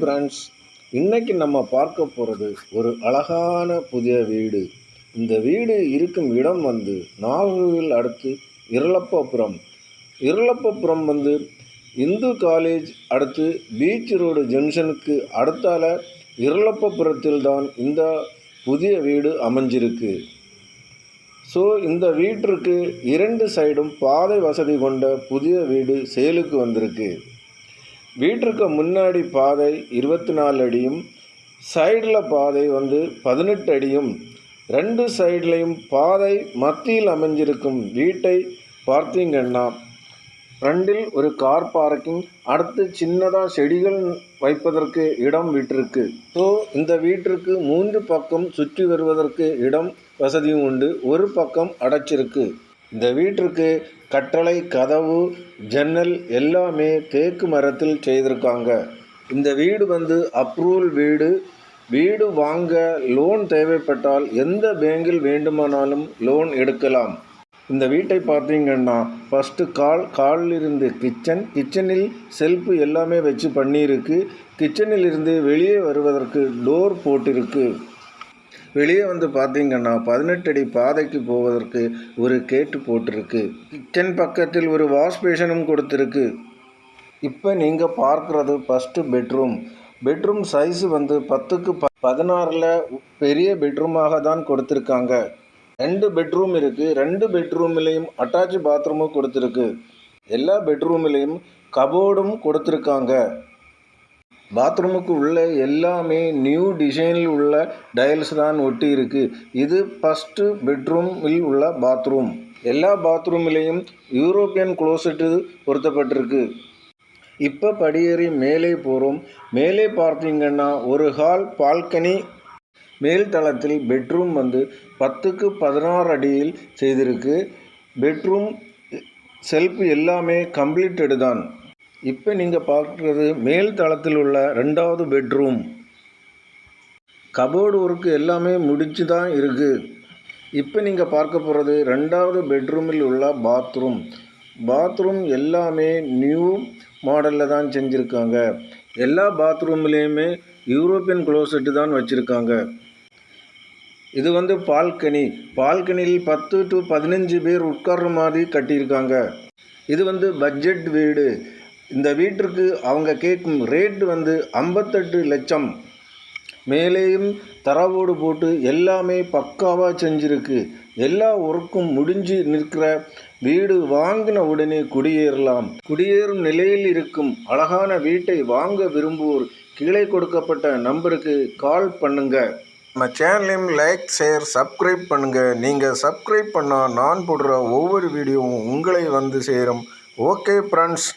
Friends இன்னைக்கு நம்ம பார்க்க போகிறது ஒரு அழகான புதிய வீடு. இந்த வீடு இருக்கும் இடம் வந்து நாகூரில் அடுத்து இருளப்பபுரம் இருளப்பபுரம் வந்து இந்து காலேஜ் அடுத்து பீச் ரோடு ஜங்ஷனுக்கு அடுத்தால இருளப்பபுரத்தில் தான் இந்த புதிய வீடு அமைஞ்சிருக்கு. ஸோ இந்த வீட்டிற்கு இரண்டு சைடும் பாதை வசதி கொண்ட புதிய வீடு செயலுக்கு வந்திருக்கு. வீட்டிற்கு முன்னாடி பாதை இருபத்தி நாலு அடியும் சைடில் பாதை வந்து பதினெட்டு அடியும். ரெண்டு சைட்லேயும் பாதை மத்தியில் அமைஞ்சிருக்கும் வீட்டை பார்த்தீங்கன்னா ஃப்ரண்டில் ஒரு கார் பார்க்கிங் அடுத்து சின்னதாக செடிகள் வைப்பதற்கு இடம் விட்டிருக்கு ஸோ இந்த வீட்டிற்கு மூன்று பக்கம் சுற்றி வருவதற்கு இடம் வசதியும் உண்டு. ஒரு பக்கம் அடைச்சிருக்கு. இந்த வீட்டிற்கு கட்டளை கதவு ஜன்னல் எல்லாமே தேக்கு மரத்தில் செய்திருக்காங்க. இந்த வீடு வந்து அப்ரூவல் வீடு. வீடு வாங்க லோன் தேவைப்பட்டால் எந்த பேங்கில் வேண்டுமானாலும் லோன் எடுக்கலாம். இந்த வீட்டை பார்த்தீங்கன்னா ஃபஸ்ட்டு கால் காலில் இருந்து கிச்சன் கிச்சனில் செல்ஃபு எல்லாமே வச்சு பண்ணியிருக்கு. கிச்சனில் இருந்து வெளியே வருவதற்கு டோர் போட்டிருக்கு. வெளியே வந்து பார்த்தீங்கன்னா பதினெட்டு அடி பாதைக்கு போவதற்கு ஒரு கேட்டு போட்டிருக்கு. கிச்சன் பக்கத்தில் ஒரு வாஷ் பேஷனும் கொடுத்துருக்கு. இப்போ நீங்கள் பார்க்குறது ஃபஸ்ட்டு பெட்ரூம் பெட்ரூம் சைஸ் வந்து பத்துக்கு ப பதினாறில் பெரிய பெட்ரூமாக தான் கொடுத்துருக்காங்க. ரெண்டு பெட்ரூம் இருக்குது ரெண்டு பெட்ரூம்லேயும் அட்டாச் பாத்ரூமும் கொடுத்துருக்கு. எல்லா பெட்ரூம்லேயும் கபோர்டும் கொடுத்துருக்காங்க. பாத்ரூமுக்கு உள்ள எல்லாமே நியூ டிசைனில் உள்ள டைல்ஸ் தான் ஒட்டி இருக்கு இது ஃபஸ்ட்டு பெட்ரூமில் உள்ள பாத்ரூம் எல்லா பாத்ரூம்லேயும் யூரோப்பியன் குளோசெட்டு பொருத்தப்பட்டிருக்கு. இப்போ படியேறி மேலே போகிறோம் மேலே பார்த்தீங்கன்னா ஒரு ஹால் பால்கனி மேல் தளத்தில் பெட்ரூம் வந்து பத்துக்கு பதினாறு அடியில் செய்திருக்கு. பெட்ரூம் செல்ஃப் எல்லாமே கம்ப்ளீட்டடு தான். இப்போ நீங்கள் பார்க்குறது மேல் தளத்தில் உள்ள ரெண்டாவது பெட்ரூம் கபோர்டு ஒர்க்கு எல்லாமே முடிச்சு தான் இருக்குது இப்போ நீங்கள் பார்க்க போகிறது ரெண்டாவது பெட்ரூமில் உள்ள பாத்ரூம் பாத்ரூம் எல்லாமே நியூ மாடலில் தான் செஞ்சுருக்காங்க. எல்லா பாத்ரூம்லேயுமே யூரோப்பியன் க்ளோசெட்டு தான் வச்சுருக்காங்க. இது வந்து பால்கனி பால்கனியில் பத்து டு பதினஞ்சு பேர் உட்கார்ற மாதிரி கட்டியிருக்காங்க. இது வந்து பட்ஜெட் வீடு. இந்த வீட்டிற்கு அவங்க கேட்கும் ரேட் வந்து ஐம்பத்தெட்டு லட்சம். மேலேயும் தரவோடு போட்டு எல்லாமே பக்காவாக செஞ்சுருக்கு. எல்லா ஒர்க்கும் முடிஞ்சு நிற்கிற வீடு வாங்கின உடனே குடியேறலாம். குடியேறும் நிலையில் இருக்கும் அழகான வீட்டை வாங்க விரும்புவோர் கீழே கொடுக்கப்பட்ட நம்பருக்கு கால் பண்ணுங்க. நம்ம சேனலையும் லைக் ஷேர் சப்ஸ்கிரைப் பண்ணுங்கள் நீங்கள் சப்ஸ்கிரைப் பண்ணால் நான் போடுற ஒவ்வொரு வீடியோவும் உங்களை வந்து சேரும். Okay friends